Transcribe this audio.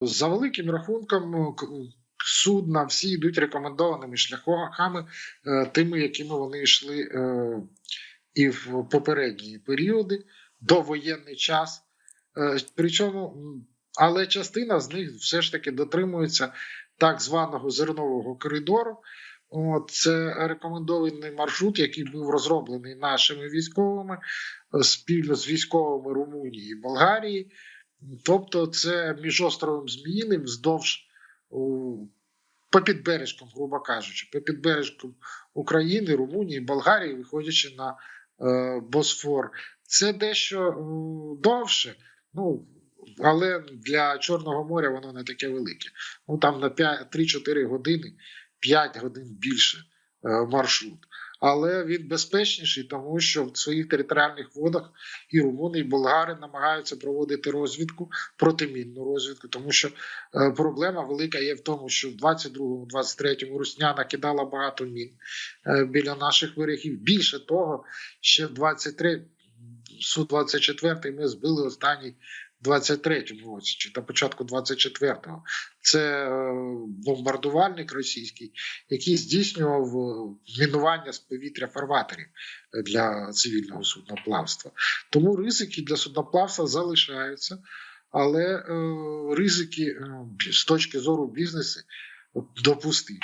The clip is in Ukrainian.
За великим рахунком, к- судна всі йдуть рекомендованими шляхами, е, тими, якими вони йшли е, і в попередні періоди, довоєнний час. Е, Причому, але частина з них все ж таки дотримується так званого зернового коридору. Це рекомендований маршрут, який був розроблений нашими військовими спільно з військовими Румунії і Болгарії. Тобто, це між островом Зміїним вздовж по підбережкам, грубо кажучи, по підбережкам України, Румунії, Болгарії, виходячи на е, Босфор. Це дещо е, довше, ну але для Чорного моря воно не таке велике. Ну там на 5 3-4 години, 5 годин більше е, маршрут. Але він безпечніший, тому що в своїх територіальних водах і румуни, і болгари намагаються проводити розвідку, протимінну розвідку, тому що е, проблема велика є в тому, що в 22-23 Русня накидала багато мін е, біля наших берегів. Більше того, ще в 23 су 24 ми збили останній 23-му році, чи на початку 24-го. Це е, бомбардувальник російський, який здійснював е, мінування з повітря фарватерів е, для цивільного судноплавства. Тому ризики для судноплавства залишаються, але ризики з точки зору бізнесу допустимі.